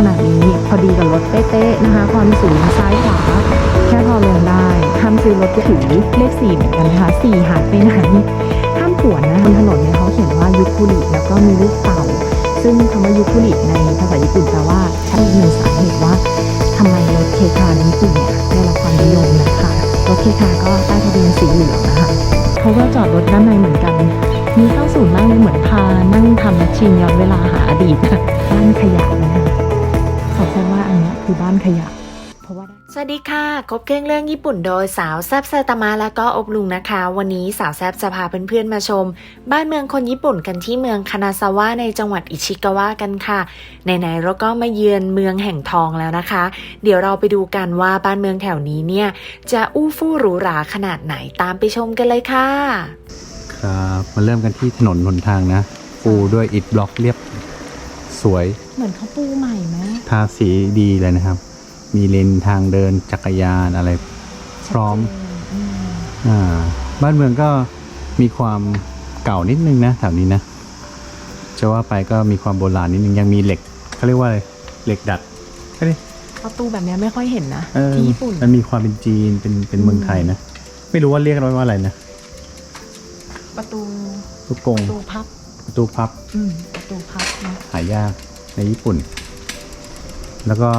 ขนาดนี้พอดีกับรถเป๊ะๆนะคะ ความสูงซ้ายขวา แค่พอลงได้ห้ามซื้อรถถือเลขสี่เหมือนกันนะคะสี่หายไปไหนห้ามผวนนะบนถนนเนี่ยเขาเขียนว่ายุคุริแล้วก็มีลูกเต่า ซึ่งคำว่ายุคุริในภาษาญี่ปุ่นแปลว่าใช่หนึ่งสาเหตุว่าทำไมรถเคคาในญี่ปุ่นเนี่ยได้รับความนิยมนะคะรถเคคาก็ใต้ทะเบียนสีเหลืองนะคะเขาก็จอดรถด้านในเหมือนกันมีเข้าสูนย์มากเหมือนพานั่งทำมชชีนย้อนเวลาหาอดีตบ้านขยะนะคะ ขาแจ้งว่าอันเนี้ยคือบ้านขยะเพราะว่าสวัสดีค่ะครบเครื่องเรื่องญี่ปุ่นโดยสาวแซบไซตามะและก็อบลุงนะคะ วันนี้สาวแซบจะพาเพื่อนๆมาชม บ้านเมืองคนญี่ปุ่นกันที่เมืองคานาซาวะในจังหวัดอิชิกาวะกันค่ะไหนๆเราก็มาเยือนเมืองแห่งทองแล้วนะคะ เดี๋ยวเราไปดูกันว่าบ้านเมืองแถวนี้เนี่ย จะอู้ฟู่หรูหราขนาดไหนตามไปชมกันเลยค่ะ ครับมาเริ่มกันที่ถนนหนทางนะ ปูด้วยอิฐบล็อกเรียบสวย เหมือนเขาปูใหม่ไหม ทาสีดีเลยนะครับ มีเลนทางเดินจักรยานอะไรพร้อมอืมอ่าบ้านเมืองก็มีความเก่านิดนึงนะแถวนี้นะจะว่าไปก็มีความโบราณนิดนึงยังมีเหล็กเขาเรียกว่าอะไรเหล็กดัดเอ้ยประตูแบบเนี้ยไม่ค่อยเห็นนะเออที่ญี่ปุ่นมันมีความเป็นจีนเป็นเป็นเมืองไทยนะไม่รู้ว่าเรียกว่าอะไรนะประตูลูกกงประตูพับประตูพับอืมประตูพับนะหายากในญี่ปุ่น แล้วก็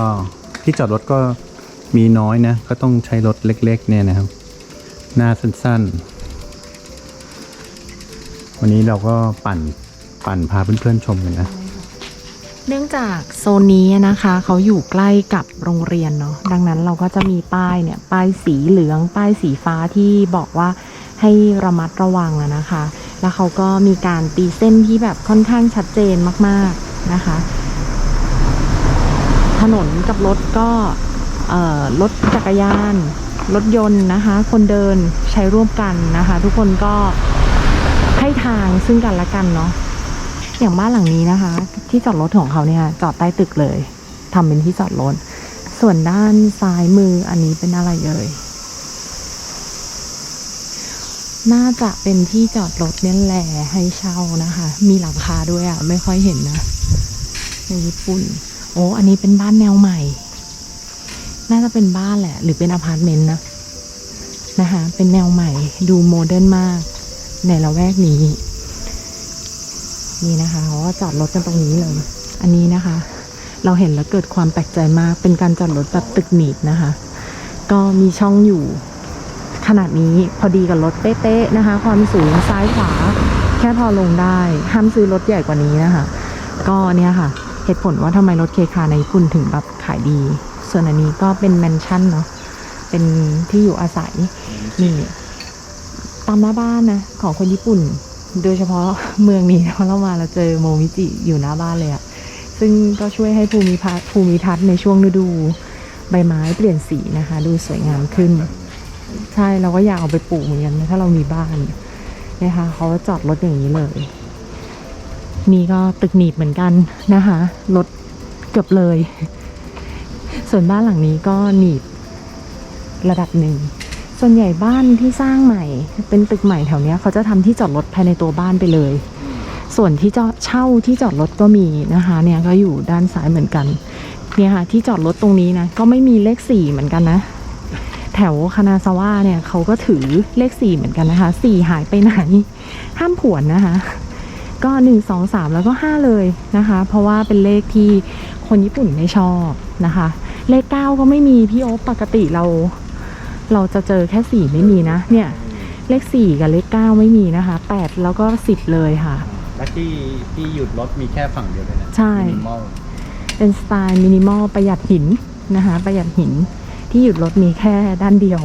ที่จอดรถก็มีน้อยนะ ก็ต้องใช้รถเล็ก ๆ เนี่ยนะครับ หน้าสั้นๆ วันนี้เราก็ปั่นปั่นพาเพื่อนๆชมกันนะ เนื่องจากโซนนี้นะคะ เขาอยู่ใกล้กับโรงเรียนเนาะดังนั้นเราก็จะมีป้ายเนี่ย ป้ายสีเหลือง ป้ายสีฟ้าที่บอกว่าให้ระมัดระวังนะคะ แล้วเขาก็มีการตีเส้นที่แบบค่อนข้างชัดเจนมากๆนะคะ ถนนกับรถก็รถจักรยาน รถยนต์นะคะ คนเดินใช้ร่วมกันนะคะ ทุกคนก็ให้ทางซึ่งกันและกันเนาะอย่างบ้านหลังนี้นะคะ ที่จอดรถของเขาเนี่ยจอดใต้ตึกเลยทำเป็นที่จอดรถส่วนด้านซ้ายมืออันนี้เป็นอะไรเอ่ยน่าจะเป็นที่จอดรถเนี่ยแหละให้เช่านะคะ มีหลังคาด้วยอะ่ะ ไม่ค่อยเห็นนะในญี่ปุ่น โอ้อันนี้เป็นบ้านแนวใหม่ น่าจะเป็นบ้านแหละ หรือเป็นอพาร์ตเมนต์นะนะคะเป็นแนวใหม่ดูโมเดิร์นมาก ในละแวกนี้ นี่นะคะเขาก็จอดรถกันตรงนี้เลย อันนี้นะคะ เราเห็นแล้วเกิดความแปลกใจมาก เป็นการจอดรถแบบตึกหนีบนะคะ ก็มีช่องอยู่ ขนาดนี้พอดีกับรถเป๊ะๆนะคะ ความสูงซ้ายขวา แค่พอลงได้ห้ามซื้อรถใหญ่กว่านี้นะคะ ก็เนี่ยค่ะ เหตุผลว่าทำไมรถเคคาในญี่ปุ่นถึงแบบขายดี ส่วนอันนี้ก็เป็นแมนชั่นเนาะเป็นที่อยู่อาศัยนี่ตามหน้าบ้านนะของคนญี่ปุ่น โดยเฉพาะเมืองนี้เพราเรามาเราเจอโมมิจิอยู่หน้าบ้านเลยอะซึ่งก็ช่วยให้ภูมิพัภูมิทัศน์ในช่วงฤดูใบไม้เปลี่ยนสีนะคะ ดูสวยงามขึ้น ใช่เราก็อยากเอาไปปลูกเหมือนกันถ้าเรามีบ้านนะคะเขาจอดรถอย่างนี้เลย นี่ก็ตึกหนีบเหมือนกันนะคะรถเกือบเลย ส่วนบ้านหลังนี้ก็หนีบระดับหนึ่ง ส่วนใหญ่บ้านที่สร้างใหม่ เป็นตึกใหม่แถวเนี้ยเขาจะทำที่จอดรถภายในตัวบ้านไปเลย ส่วนที่จอดเช่าที่จอดรถก็มีนะคะ เนี่ยก็อยู่ด้านซ้ายเหมือนกัน เนี่ยค่ะที่จอดรถตรงนี้นะก็ไม่มีเลขสี่เหมือนกันนะแถวคานาซาวะเนี่ยเขาก็ถือเลขสี่เหมือนกันนะคะสี่หายไปไหน ห้ามผวนนะคะ ก็หนึ่งสองสามแล้วก็ห้าเลยนะคะ เพราะว่าเป็นเลขที่คนญี่ปุ่นไม่ชอบนะคะ เลขเก้าก็ไม่มีพี่โอ๊คปกติเรา เราจะเจอแค่สี่ไม่มีนะ เนี่ย เลขสี่กับเลขเก้าไม่มีนะคะแปดแล้วก็สิบเลยค่ะ และที่ที่หยุดรถมีแค่ฝั่งเดียวเลยนะใช่ Minimal เป็นสไตล์มินิมอลประหยัดหินนะคะ ประหยัดหินที่หยุดรถมีแค่ด้านเดียว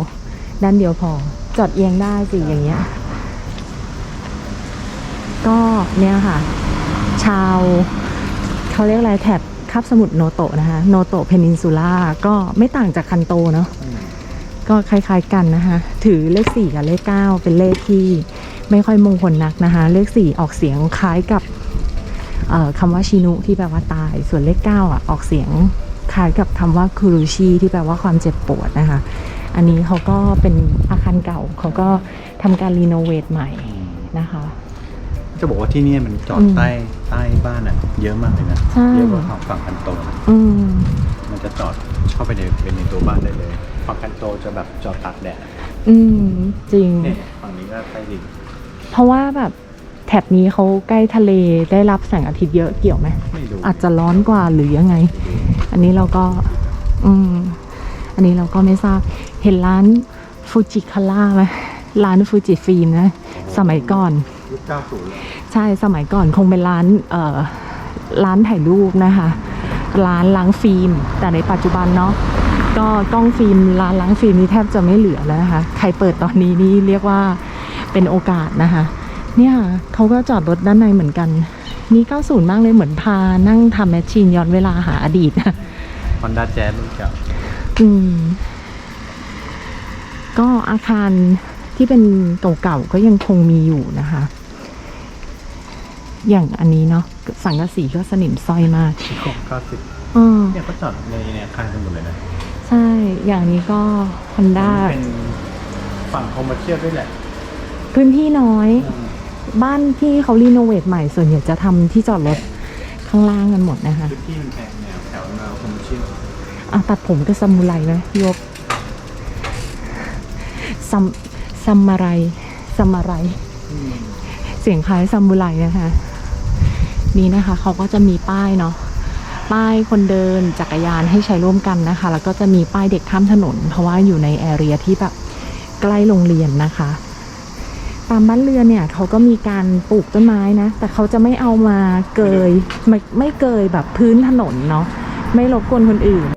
ด้านเดียวพอจอดเอียงได้สิอย่างเงี้ย ก็เนี่ยค่ะ ชาวเขาเรียกอะไรแถบคาบสมุทรโนโตะนะคะ โนโตะเพนินซูล่าก็ไม่ต่างจากคันโตเนาะก็คล้ายๆกันนะคะ ถือเลขสี่กับเลขเก้าเป็นเลขที่ไม่ค่อยมงคลนักนะคะ เลขสี่ออกเสียงคล้ายกับคำว่าชินุที่แปลว่าตาย ส่วนเลขเก้าอะ ออกเสียงคล้ายกับคำว่าคุรุชิที่แปลว่าความเจ็บปวดนะคะ อันนี้เขาก็เป็นอาคารเก่าเขาก็ทำการรีโนเวทใหม่นะคะ จจะบอกว่าที่เนี่ยมันจอดอืมใต้ใต้บ้านอะ เยอะมากเลยนะใช่ เยอะกว่าฝั่งฝั่งคันโตนะอืมมันจะจอดเข้าไปในเป็นในตัวบ้านได้เลยฝั่งคันโตจะแบบจอดตากแดดอะอืมจริง เนี่ยฝั่งนี้ก็ใต้ดินเพราะว่าแบบแถบนี้เขาใกล้ทะเลได้รับแสงอาทิตย์เยอะเกี่ยวไหม ไม่รู้อาจจะร้อนกว่าหรือยังไง อันนี้เราก็ อืม อันนี้เราก็ไม่ทราบ เห็นร้านฟูจิคาร่าไหมร้านฟูจิฟิล์มนะ สมัยก่อน ยุคเก้าศูนย์ใช่สมัยก่อนคงเป็นร้านเอ่อร้านถ่ายรูปนะคะ ร้านล้างฟิล์ม แต่ในปัจจุบันเนาะก็กล้องฟิล์มร้านล้างฟิล์มนี่แทบจะไม่เหลือแล้วนะคะ ใครเปิดตอนนี้นี่เรียกว่าเป็นโอกาสนะคะ เนี่ยเขาก็จอดรถด้านในเหมือนกัน นี่ 90 มากเลยเหมือนพานั่งทำแมชชีนย้อนเวลาหาอดีตนะฮอนด้าแจ๊สรุ่นเก่าอืมก็อาคารที่เป็นเก่าๆก็ยังคงมีอยู่นะคะ อย่างอันนี้เนาะสังกะสีก็สนิมซอยมากของเก้าสิบอ๋อเนี่ยเขาจอดในในอาคารกันหมดเลยนะใช่ อย่างนี้ก็ฮอนด้าเป็นฝั่งคอมเมอร์เชียลด้วยแหละ พื้นที่น้อย บ้านที่เขารีโนเวทใหม่ส่วนใหญ่จะทำที่จอดรถข้างล่างกันหมดนะคะพื้นที่มันแพงแนวแถวแนวคอมเมอร์เชียลอะตัดผมก็ซามูไรไหมพี่ยบซัมซัมมาไรซัมมาไร เสียงคล้ายซามูไรนะคะ นี่นะคะเขาก็จะมีป้ายเนาะป้ายคนเดินจักรยานให้ใช้ร่วมกันนะคะ แล้วก็จะมีป้ายเด็กข้ามถนน เพราะว่าอยู่ในแอเรียที่แบบใกล้โรงเรียนนะคะ ตามบ้านเรือนเนี่ยเขาก็มีการปลูกต้นไม้นะ แต่เขาจะไม่เอามาเกยไม่ไม่เกยแบบพื้นถนนเนาะไม่รบกวนคนอื่น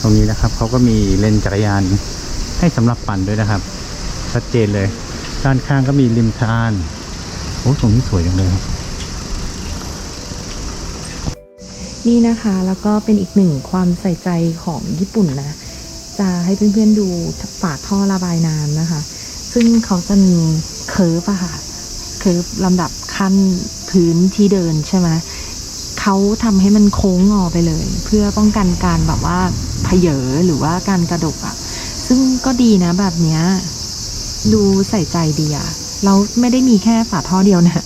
ตรงนี้นะครับเขาก็มีเลนจักรยานให้สำหรับปั่นด้วยนะครับ ชัดเจนเลย ด้านข้างก็มีริมทานโอ้ตรงนี้สวยจังเลยครับนี่นะคะแล้วก็เป็นอีกหนึ่งความใส่ใจของญี่ปุ่นนะ จะให้เพื่อนๆดูฝาท่อระบายน้ำนะคะ ซึ่งเขาจะมีเคิร์ฟอะค่ะเคิร์ฟลำดับขั้นพื้นที่เดินใช่ไหมเขาทำให้มันโค้งงอไปเลย เพื่อป้องกันการแบบว่าเพเยอหรือว่าการกระดกอะซึ่งก็ดีนะแบบเนี้ย ดูใส่ใจดีอะเราไม่ได้มีแค่ฝาท่อเดียวนะ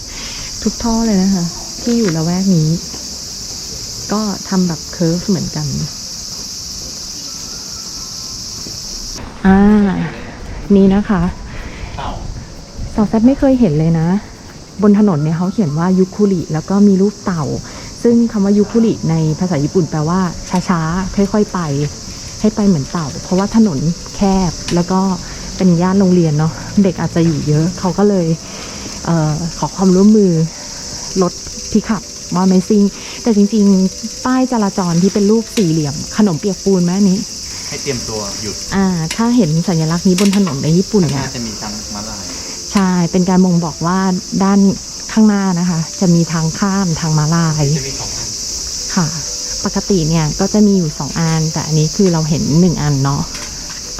ทุกท่อเลยนะคะ ที่อยู่ละแวกนี้ ก็ทำแบบเคิร์ฟเหมือนกัน อ่า นี่นะคะสาวแซบไม่เคยเห็นเลยนะ บนถนนเนี่ยเขาเขียนว่ายุคุริแล้วก็มีรูปเต่า ซึ่งคำว่ายุคุริในภาษาญี่ปุ่นแปลว่า ช้าๆ ค่อยๆไป ให้ไปเหมือนเต่า เพราะว่าถนนแคบแล้วก็ เป็นย่านโรงเรียนเนาะเด็กอาจจะอยู่เยอะ เขาก็เลยเออขอความร่วมมือลดที่ขับว่าไม่ซิ่งแต่จริงๆ ป้ายจราจรที่เป็นรูปสี่เหลี่ยม ขนมเปียกปูนไหมอันนี้ ให้เตรียมตัวหยุดอ่า ถ้าเห็นสัญลักษณ์นี้บนถนนในญี่ปุ่นเนี่ยน่าจะมีทางมาลายใช่เป็นการบ่งบอกว่าด้านข้างหน้านะคะ จะมีทางข้ามทางม้าลาย จะมีสองอันค่ะ ปกติเนี่ยก็จะมีอยู่สองอัน แต่อันนี้คือเราเห็นหนึ่งอันเนาะ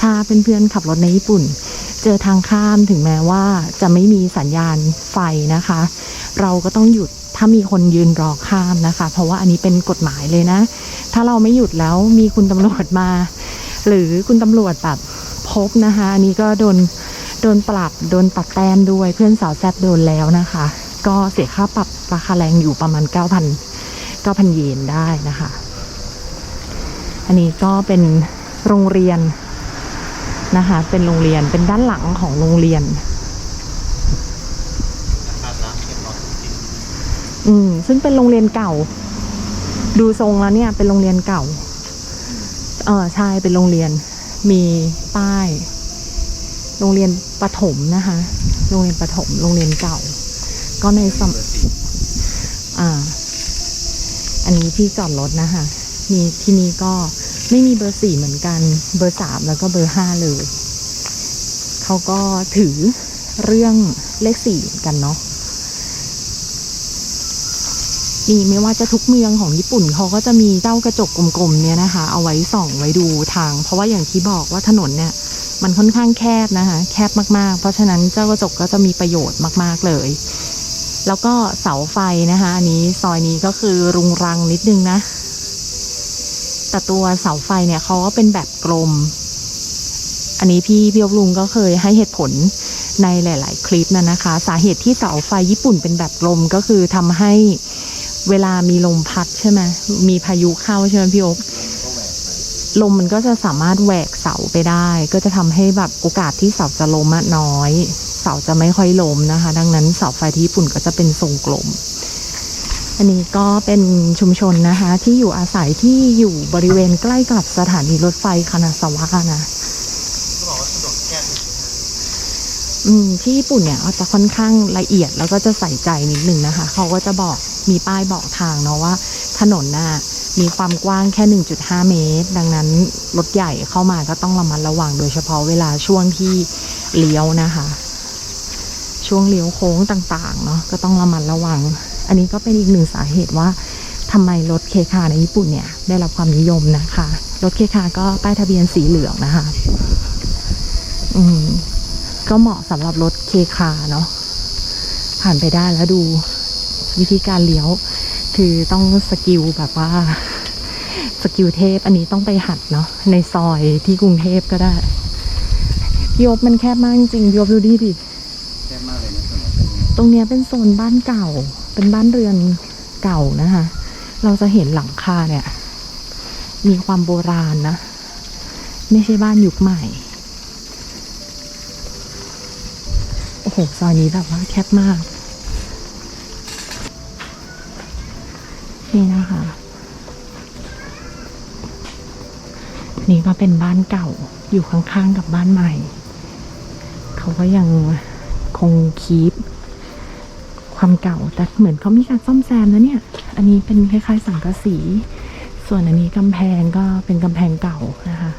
ถ้าเเพื่อนๆขับรถในญี่ปุ่น เจอทางข้ามถึงแม้ว่าจะไม่มีสัญญาณไฟนะคะ เราก็ต้องหยุดถ้ามีคนยืนรอข้ามนะคะ เพราะว่าอันนี้เป็นกฎหมายเลยนะ ถ้าเราไม่หยุดแล้วมีคุณตำรวจมา หรือคุณตำรวจแบบพบนะคะ อันนี้ก็โดนโดนปรับโดนตัดแต้มด้วยเพื่อนสาวแซบโดนแล้วนะคะ ก็เสียค่าปรับราคาแรงอยู่ประมาณ 9,000 9,000 เยนได้นะคะ อันนี้ก็เป็นโรงเรียน นะคะ เป็นโรงเรียนเป็นด้านหลังของโรงเรียน อืม ซึ่งเป็นโรงเรียนเก่า ดูทรงแล้วเนี่ย เป็นโรงเรียนเก่า เออใช่เป็นโรงเรียน มีป้าย โรงเรียนประถมนะคะ โรงเรียนประถม โรงเรียนเก่า ก็ในสมอ่า อันนี้ที่จอดรถนะคะ มีที่นี่ก็ ไม่มีเบอร์สี่เหมือนกัน เบอร์สามแล้วก็เบอร์ห้าเลย เขาก็ถือเรื่องเลขสี่กันเนาะนี่ไม่ว่าจะทุกเมืองของญี่ปุ่นเขาก็จะมีเจ้ากระจกกลมๆเนี่ยนะคะ เอาไว้ส่องไว้ดูทาง เพราะว่าอย่างที่บอกว่าถนนเนี่ย มันค่อนข้างแคบนะคะ แคบมากๆ เพราะฉะนั้นเจ้ากระจกก็จะมีประโยชน์มากๆเลย แล้วก็เสาไฟนะคะอันนี้ซอยนี้ก็คือรุงรังนิดนึงนะ แต่ตัวเสาไฟเนี่ยเขาก็เป็นแบบกลม อันนี้พี่พี่อบลุงก็เคยให้เหตุผลในหลาย ๆ คลิปนะนะคะ สาเหตุที่เสาไฟญี่ปุ่นเป็นแบบกลมก็คือทำให้เวลามีลมพัดใช่ไหมมีพายุเข้าใช่ไหมพี่อบลมมันก็จะสามารถแหวกเสาไปได้ ก็จะทำให้แบบโอกาสที่เสาจะล้มน้อย เสาจะไม่ค่อยล้มนะคะ ดังนั้นเสาไฟที่ญี่ปุ่นก็จะเป็นทรงกลม อันนี้ก็เป็นชุมชนนะคะ ที่อยู่อาศัยที่อยู่บริเวณใกล้กับสถานีรถไฟคานาซาวะนะอืมที่ญี่ปุ่นเนี่ยจะค่อนข้างละเอียดแล้วก็จะใส่ใจนิดนึงนะคะ เขาก็จะบอกมีป้ายบอกทางเนาะว่า ถนนน่ะมีความกว้างแค่ 1.5 เมตร ดังนั้นรถใหญ่เข้ามาก็ต้องระมัดระวังโดยเฉพาะเวลาช่วงที่เลี้ยวนะคะ ช่วงเลี้ยวโค้งต่างๆเนาะก็ต้องระมัดระวัง อันนี้ก็เป็นอีกหนึ่งสาเหตุว่าทำไมรถเคคาในญี่ปุ่นเนี่ยได้รับความนิยมนะคะ รถเคคาก็ป้ายทะเบียนสีเหลืองนะคะ อืม ก็เหมาะสำหรับรถเคคาเนาะ ผ่านไปได้แล้วดูวิธีการเลี้ยว คือต้องสกิลแบบว่า สกิลเทพ อันนี้ต้องไปหัดเนาะในซอยที่กรุงเทพก็ได้พี่อบมันแคบมากจริงๆพี่อบดูดิดิแค่มากเลยนะสำหรับตรงนี้ตรงเนี้ยเป็นโซนบ้านเก่า เป็นบ้านเรือนเก่านะคะ เราจะเห็นหลังคาเนี่ย มีความโบราณนะ ไม่ใช่บ้านยุคใหม่ โอ้โห ซอยนี้แบบว่าแคบมาก นี่นะคะ นี่ก็เป็นบ้านเก่าอยู่ข้างๆกับบ้านใหม่ เขาก็ยังคงคีป ความเก่า แต่เหมือนเขามีการซ่อมแซมนะเนี่ย อันนี้เป็นคล้ายๆสังกะสี ส่วนอันนี้กำแพงก็เป็นกำแพงเก่านะคะ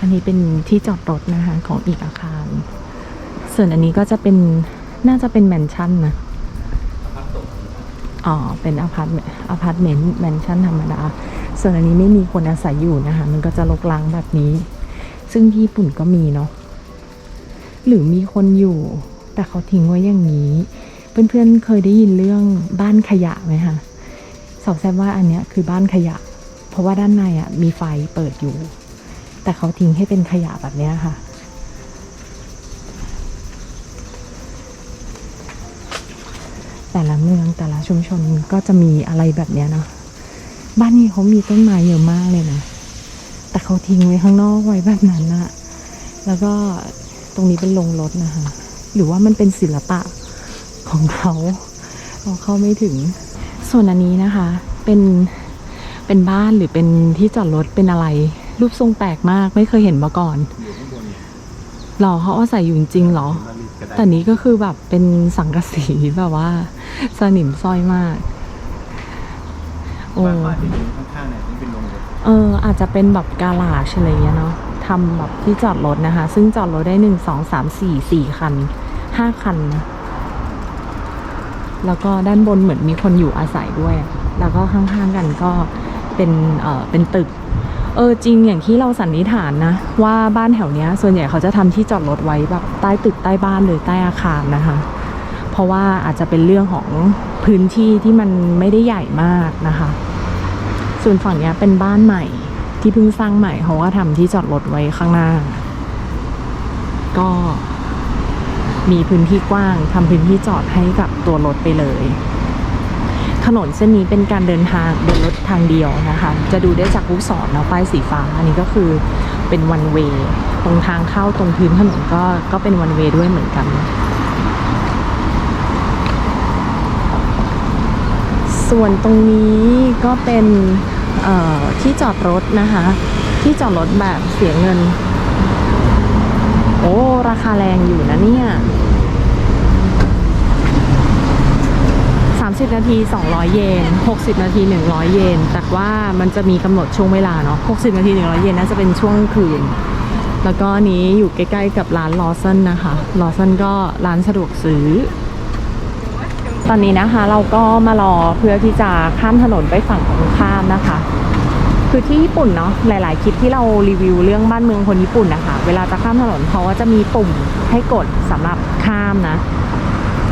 อันนี้เป็นที่จอดรถนะคะของอีกอาคาร ส่วนอันนี้ก็จะเป็นน่าจะเป็นแมนชั่นนะอ๋อ เป็นอพาร์ตเมนต์อพาร์ตเมนต์แมนชั่นธรรมดา ส่วนอันนี้ไม่มีคนอาศัยอยู่นะคะ มันก็จะลกล้างแบบนี้ ซึ่งที่ญี่ปุ่นก็มีเนาะ หรือมีคนอยู่ แต่เขาทิ้งไว้อย่างนี้ เพื่อนๆเคยได้ยินเรื่องบ้านขยะไหมคะสาวแซบว่าอันเนี้ยคือบ้านขยะ เพราะว่าด้านในอะมีไฟเปิดอยู่ แต่เขาทิ้งให้เป็นขยะแบบเนี้ยค่ะแต่ละเมืองแต่ละชุมชนก็จะมีอะไรแบบเนี้ยเนาะบ้านนี้เขามีต้นไม้เยอะมากเลยนะ แต่เขาทิ้งไว้ข้างนอกไว้แบบนั้นอะแล้วก็ ตรงนี้เป็นโรงรถนะคะ หรือว่ามันเป็นศิลปะของเขาเราเข้าไม่ถึง ส่วนอันนี้นะคะ เป็นเป็นบ้านหรือเป็นที่จอดรถเป็นอะไร รูปทรงแปลกมากไม่เคยเห็นมาก่อนอยู่ข้างบนหรอเขาอาศัยอยู่จริงๆหรอมารีดก็ได้แต่นี้ก็คือแบบเป็นสังกะสีแบบว่า สนิมซอยมากโอ้บ้านบ้านที่อยู่ข้างๆเนี่ยนี่เป็นโรงรถเอออาจจะเป็นแบบกาลาชอะไรเงี้ยเนาะ ทำแบบที่จอดรถนะคะ ซึ่งจอดรถได้หนึ่งสองสามสี่สี่คันห้าคันนะแล้วก็ด้านบนเหมือนมีคนอยู่อาศัยด้วย แล้วก็ข้างๆกันก็เป็นเออเป็นตึก เออจริงอย่างที่เราสันนิษฐานนะ ว่าบ้านแถวเนี้ย ส่วนใหญ่เขาจะทำที่จอดรถไว้แบบใต้ตึกใต้บ้านหรือใต้อาคารนะคะ เพราะว่าอาจจะเป็นเรื่องของพื้นที่ที่มันไม่ได้ใหญ่มากนะคะ ส่วนฝั่งเนี้ยเป็นบ้านใหม่ ที่เพิ่งสร้างใหม่เขาก็ทำที่จอดรถไว้ข้างหน้า ก็มีพื้นที่กว้างทำพื้นที่จอดให้กับตัวรถไปเลย ถนนเส้นนี้เป็นการเดินทางเดินรถทางเดียวนะคะ จะดูได้จากลูกศรเนาะป้ายสีฟ้า อันนี้ก็คือเป็นวันเวตรงทางเข้าตรงพื้นถนนก็ก็เป็นวันเวด้วยเหมือนกัน ส่วนตรงนี้ก็เป็น ที่จอดรถนะคะ ที่จอดรถแบบเสียเงิน โอ้ ราคาแรงอยู่นะเนี่ย30 นาที 200 เยน 60 นาที 100 เยน แต่ว่ามันจะมีกำหนดช่วงเวลาเนาะ 60 นาที 100 เยนน่าจะเป็นช่วงคืน แล้วก็นนี้อยู่ใกล้ ๆ กับร้านลอสันนะคะ ลอสันก็ร้านสะดวกซื้อ ตอนนี้นะคะเราก็มารอเพื่อที่จะข้ามถนนไปฝั่งตรงข้ามนะคะ คือที่ญี่ปุ่นเนาะหลาย ๆ คลิปที่เรารีวิวเรื่องบ้านเมืองคนญี่ปุ่นนะคะ เวลาจะข้ามถนนเขาก็จะมีปุ่มให้กดสำหรับข้ามนะ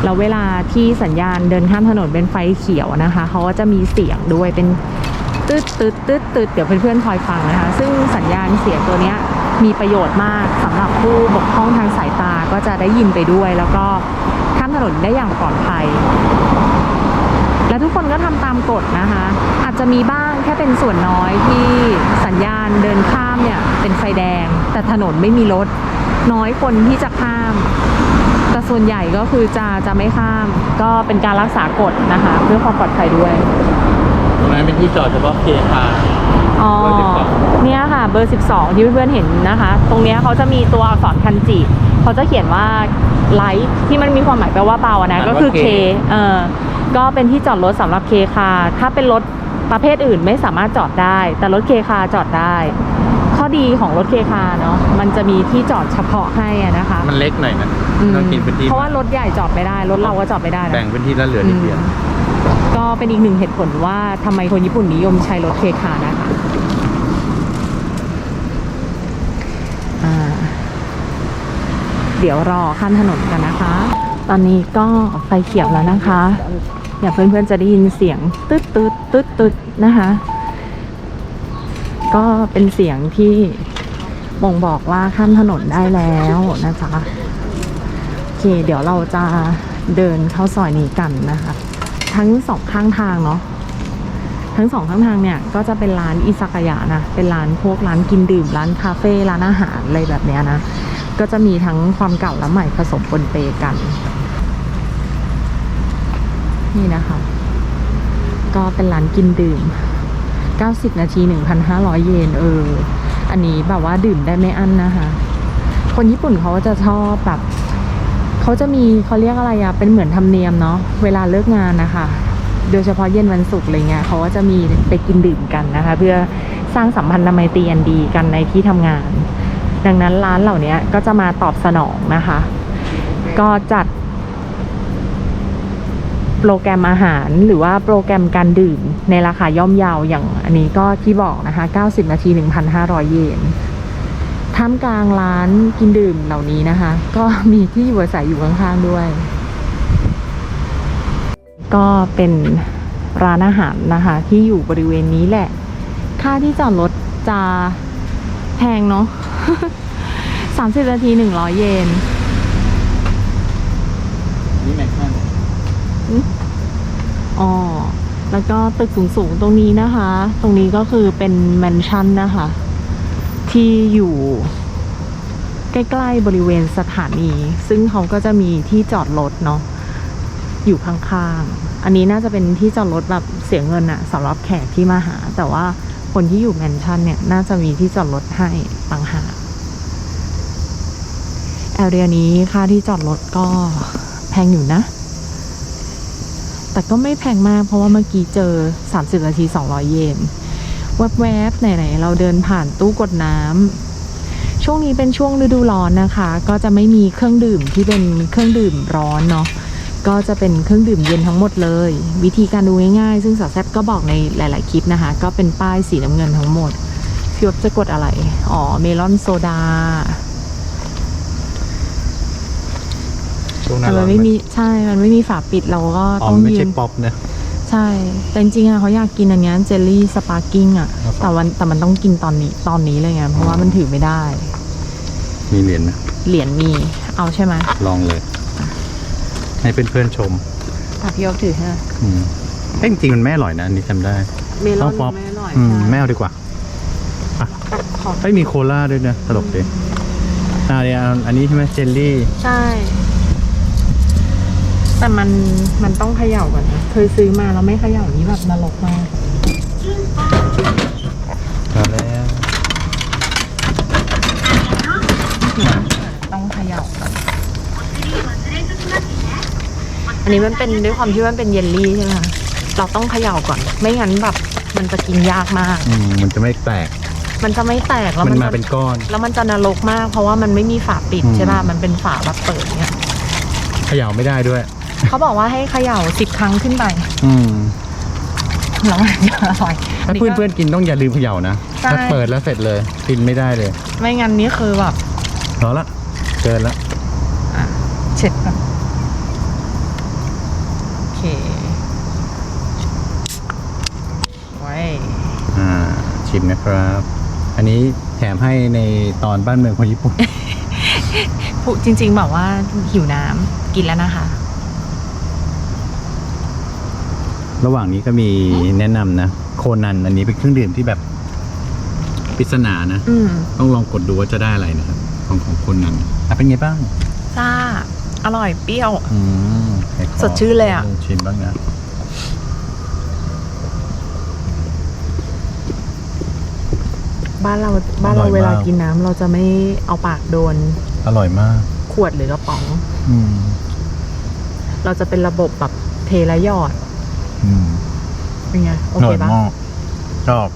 แล้วเวลาที่สัญญาณเดินข้ามถนนเป็นไฟเขียวนะคะเขาก็จะมีเสียงด้วยเป็นตืดตืดตืดตืดเดี๋ยวเพื่อนๆคอยฟังนะคะ ซึ่งสัญญาณเสียงตัวเนี้ยมีประโยชน์มากสำหรับผู้บกพร่องทางสายตาก็จะได้ยินไปด้วย แล้วก็ นนได้อย่างปลอดภัย และทุกคนก็ทำตามกฎนะคะ อาจจะมีบ้างแค่เป็นส่วนน้อยที่สัญญาณเดินข้ามเนี่ยเป็นไฟแดง แต่ถนนไม่มีรถ น้อยคนที่จะข้าม แต่ส่วนใหญ่ก็คือจะจะไม่ข้าม ก็เป็นการรักษากฎนะคะ เพื่อความปลอดภัยด้วยตรงนั้นเป็นที่จอดเฉพาะเคคาอ๋อเบอร์12เนี่ยค่ะเบอร์ 12 ที่เพื่อนๆเห็นนะคะ ตรงเนี้ยเขาจะมีตัวอักษรคันจิ เขาจะเขียนว่าไลท์ที่มันมีความหมายแปลว่าเบาอะนะก็คือ K เออก็เป็นที่จอดรถสำหรับเคคาถ้าเป็นรถประเภทอื่นไม่สามารถจอดได้ แต่รถเคคาจอดได้ ข้อดีของรถเคคาเนาะมันจะมีที่จอดเฉพาะให้อะนะคะมันเล็กหน่อยนะอืมต้องกินพื้นที่เพราะว่ารถใหญ่จอดไม่ได้รถเราก็จอดไม่ได้นะ แบ่งพื้นที่แล้วเหลือนิดเดียวก็เป็นอีกหนึ่งเหตุผลว่าทำไมคนญี่ปุ่นนิยมใช้รถเคคานะคะอ่า เดี๋ยวรอข้ามถนนกันนะคะ ตอนนี้ก็ไฟเขียวแล้วนะคะอย่าเพื่อนๆจะได้ยินเสียงตึ๊ดตึ๊ดตึ๊ดตึ๊ดนะคะ ก็เป็นเสียงที่บ่งบอกว่าข้ามถนนได้แล้วนะคะโอเค เดี๋ยวเราจะเดินเข้าซอยนี้กันนะคะ ทั้งสองข้างทางเนาะทั้งสองข้างทางเนี่ยก็จะเป็นร้านอิซากายะนะ เป็นร้านพวกร้านกินดื่ม ร้านคาเฟ่ ร้านอาหารอะไรแบบเนี้ยนะ ก็จะมีทั้งความเก่าและใหม่ผสมปนเปกัน นี่นะคะ ก็เป็นร้านกินดื่ม 90 นาที 1,500 เยนเออ อันนี้แบบว่าดื่มได้ไม่อั้นนะคะ คนญี่ปุ่นเขาก็จะชอบแบบเขาจะมีเขาเรียกอะไรอะเป็นเหมือนธรรมเนียมเนาะเวลาเลิกงานนะคะโดยเฉพาะเย็นวันศุกร์อะไรเงี้ยเขาก็จะมีไปกินดื่มกันนะคะ เพื่อสร้างสัมพันธ์ไมตรีอันดีกันในที่ทำงาน ดังนั้นร้านเหล่านี้ก็จะมาตอบสนองนะคะ ก็จัด โปรแกรมอาหารหรือว่าโปรแกรมการดื่มในราคาย่อมเยาวอย่างอันนี้ก็ที่บอกนะคะ 90 นาที 1,500 เยนท่ามกลางร้านกินดื่มเหล่านี้นะคะ ก็มีที่อยู่อาศัยอยู่ข้างๆด้วย ก็เป็นร้านอาหารนะคะ ที่อยู่บริเวณนี้แหละ ค่าที่จอดรถจะแพงเนาะ 30นาที100เยน นี่แม็กซ์อ๋อ แล้วก็ตึกสูงๆ ตรงนี้นะคะ ตรงนี้ก็คือเป็นแมนชั่นนะคะ ที่อยู่ใกล้ๆบริเวณสถานี ซึ่งเขาก็จะมีที่จอดรถเนาะ อยู่ข้างๆ อันนี้น่าจะเป็นที่จอดรถแบบเสียเงินอะสำหรับแขกที่มาหา แต่ว่าคนที่อยู่แมนชั่นเนี่ย น่าจะมีที่จอดรถให้ต่างหากแอ เรียนี้ค่าที่จอดรถก็แพงอยู่นะ แต่ก็ไม่แพงมากเพราะว่าเมื่อกี้เจอ 30 นาที 200 เยนแวบๆไหนๆเราเดินผ่านตู้กดน้ำช่วงนี้เป็นช่วงฤดูร้อนนะคะ ก็จะไม่มีเครื่องดื่มที่เป็นเครื่องดื่มร้อนเนาะก็จะเป็นเครื่องดื่มเย็นทั้งหมดเลย วิธีการดูง่ายๆ ซึ่งสาวแซบก็บอกในหลาย ๆ คลิปนะคะ ก็เป็นป้ายสีน้ำเงินทั้งหมดพี่อบจะกดอะไร อ๋อ เมลอนโซดา ช่วงหแต่น้าร้มัอนนไม่มีใช่มันไม่มีฝาปิดเราก็อ๋อต้องไม่ยืใช่นป๊อปนะ ใช่แต่จริงๆอะเขาอยากกินอันเนี้ยเจลลี่สปาร์กิ้งอะครับ แต่วันแต่มันต้องกินตอนนี้ตอนนี้เลยไงเพราะว่ามันถือไม่ได้ มีเหรียญไหมเหรียญมีเอาใช่ไหมลองเลย ให้เพื่อนๆชมอะพี่ยกถือให้อืมเอ้ยจริงๆมันไม่อร่อยนะอันนี้จำได้ เมลต้ออนงป๊อป ไม่อร่อยอืมใช่ไม่เอาดีกว่าขอเฮ้ยมีโคลาด้วยนะตลกดีอ่าเนี่ยอันอันนี้ใช่ไหมเจลลี่ ใช่ แต่มันมันต้องเขย่าก่อนนะเคยซื้อมาแล้วไม่เขย่านี่แบบนรกมากมาแล้วต้องเขย่าก่อนอันนี้มันเป็นด้วยความที่มันเป็นเยลลี่ใช่ไหมคะเราต้องเขย่าก่อน ไม่งั้นแบบมันจะกินยากมาก อืมมันจะไม่แตก มันจะไม่แตกแล้วมันมันมาจะเป็นก้อน แล้วมันจะนรกมาก เพราะว่ามันไม่มีฝาปิดอืม ใช่ป่ะมันเป็นฝาแบบเปิดเนี่ย เขย่าไม่ได้ด้วย เขาบอกว่าให้เขย่าสิบครั้งขึ้นไปอืมแล้วมันจะอร่อย ถ้าเพื่อนๆกินต้องอย่าลืมเขย่านะ ใช่ ถ้าเปิดแล้วเสร็จเลยกินไม่ได้เลยไม่งั้นนี่คือแบบพอละเกินละเช็ดแบบโอเคไว้ชิมนะครับ อันนี้แถมให้ในตอนบ้านเมืองคนญี่ปุ่น ผู้จริงๆบอกว่าหิวน้ำกินแล้วนะคะ ระหว่างนี้ก็มีแนะนำนะ โคนันอันนี้เป็นเครื่องดื่มที่แบบปริศนานะ อืมต้องลองกดดูว่าจะได้อะไรนะครับ ของของโคนนันอะเป็นไงบ้างซ่า อร่อยเปรี้ยว อืมไหนขสดชื่นเลยอะชิมบ้างนะบ้านเราบ้านเราเวลากินน้ำเราจะไม่เอาปากโดนอร่อยมาก ขวดหรือกระป๋อง อืม เราจะเป็นระบบแบบเทและหยอด อืมเป็นไง โออเคร่อยปะมากชอบ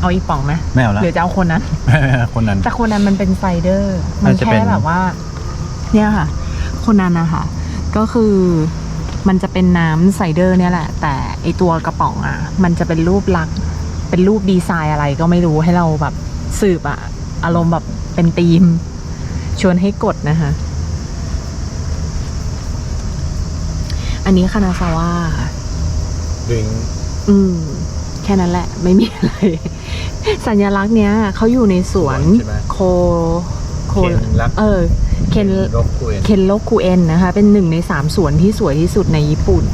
เอาอีกป๋องไหมไม่เอาละหรือจะเอาคนนั้น คนนั้น แต่คนนั้นมันเป็นไซเดอร์ มันน่าจะเป็แค่น แบบว่า เนี่ยค่ะ คนนั้นนะคะก็คือมันจะเป็นน้ำไซเดอร์เนี่ยแหละ แต่ไอตัวกระป๋องอะ มันจะเป็นรูปลักษณ์เป็นรูปดีไซน์อะไรก็ไม่รู้ให้เราแบบสืบอะอารมณ์แบบเป็นธีม ชวนให้กดนะคะ อันนี้คานาซาวะค่ะดึงอืม แค่นั้นแหละ ไม่มีอะไร สัญลักษณ์เนี้ยเขาอยู่ในสวนใช่ไหม โคโคเคนรัก เออ เคนโรคุเอนเคนโลคูเอนนะคะ เป็นหนึ่งในสามสวนที่สวยที่สุดในญี่ปุ่น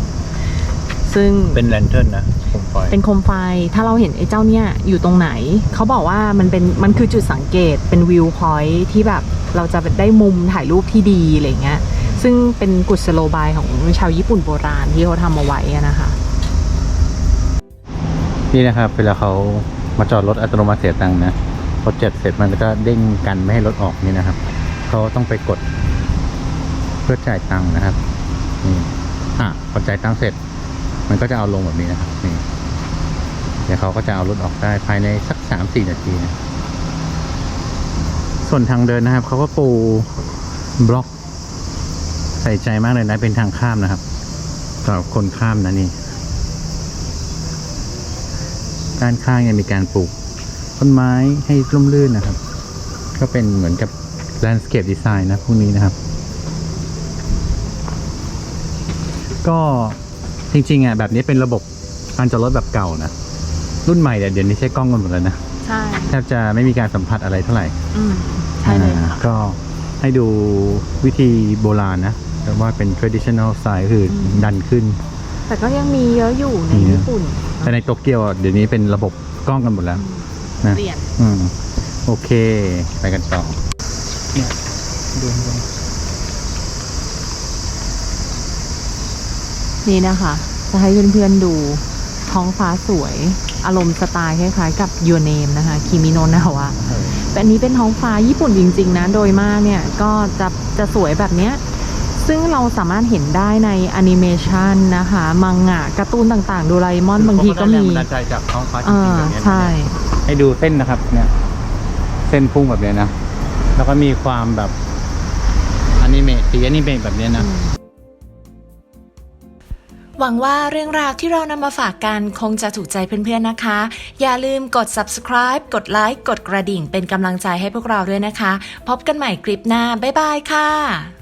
ซึ่ง เป็นแลนเทิร์นนะผมไฟเป็นโคมไฟ ถ้าเราเห็นไอ้เจ้าเนี่ยอยู่ตรงไหน เขาบอกว่ามันเป็นมันคือจุดสังเกตเป็นวิวพอยท์ที่แบบเราจะได้มุมถ่ายรูปที่ดีอะไรเงี้ย ซึ่งเป็นกุศโลบายของชาวญี่ปุ่นโบราณที่เขาทำเอาไว้นะคะนี่นะครับเวลาเขามาจอดรถอัตโนมัติเสียตังค์นะพอเจ็ดเสร็จมันก็เด้งกันไม่ให้รถออกนี่นะครับเขาต้องไปกด เพื่อจ่ายตังค์นะครับนี่อะพอจ่ายตังค์เสร็จ มันก็จะเอาลงแบบนี้นะครับนี่เดี๋ยวเขาก็จะเอารถออกได้ภายในสักสามสี่นาทีนะส่วนทางเดินนะครับเขาก็ปูบล็อก ใส่ใจมากเลยนะเป็นทางข้ามนะครับสำหรับคนข้ามนะนี่ด้านข้างยังมีการปลูกต้นไม้ให้ร่มรื่นนะครับ ก็เป็นเหมือนกับ landscape design นะพวกนี้นะครับ ก็จริงๆอะแบบนี้เป็นระบบการจอดรถแบบเก่านะ รุ่นใหม่เนี่ยเดี๋ยวนี้ใช้กล้องกันหมดแล้วนะ ใช่แทบจะไม่มีการสัมผัสอะไรเท่าไหร่ อืมใช่เลยอ่าค่ะ ก็ให้ดูวิธีโบราณนะ แต่ว่าเป็น traditional style คืออมดันขึ้น แต่ก็ยังมีเยอะอยู่ในมีเยอะญี่ปุ่น แต่ในโตเกียวอะเดี๋ยวนี้เป็นระบบกล้องกันหมดแล้วนะเปลี่ยนอืมโอเค ไปกันต่อเนี่ยดูดูนี่นะคะ จะให้เพื่อนๆดูท้องฟ้าสวย อารมณ์สไตล์คล้ายๆกับ Your Name นะคะคิมิโนะนาวะแต่อันนี้เป็นท้องฟ้าญี่ปุ่นจริง ๆ นะ โดยมากเนี่ย ก็จะจะสวยแบบเนี้ย ซึ่งเราสามารถเห็นได้ในแอนิเมชันนะคะ มังงะการ์ตูนต่างๆโดราเอมอนบางทีก็มีเขาได้แรงบันดาลใจจากท้องฟ้าจริอ่างๆแบบเนี้ยนะใช่ ให้ดูเส้นนะครับเนี่ย เส้นพุ่งแบบเนี้ยนะ แล้วก็มีความแบบอนิเมะสีอนิเมะแบบเนี้ยนะ หวังว่าเรื่องราวที่เรานำมาฝากกันคงจะถูกใจเพื่อนๆนะคะ อย่าลืมกด subscribe กดไลค์กดกระดิ่งเป็นกำลังใจให้พวกเราด้วยนะคะ พบกันใหม่คลิปหน้า บ๊ายบายค่ะ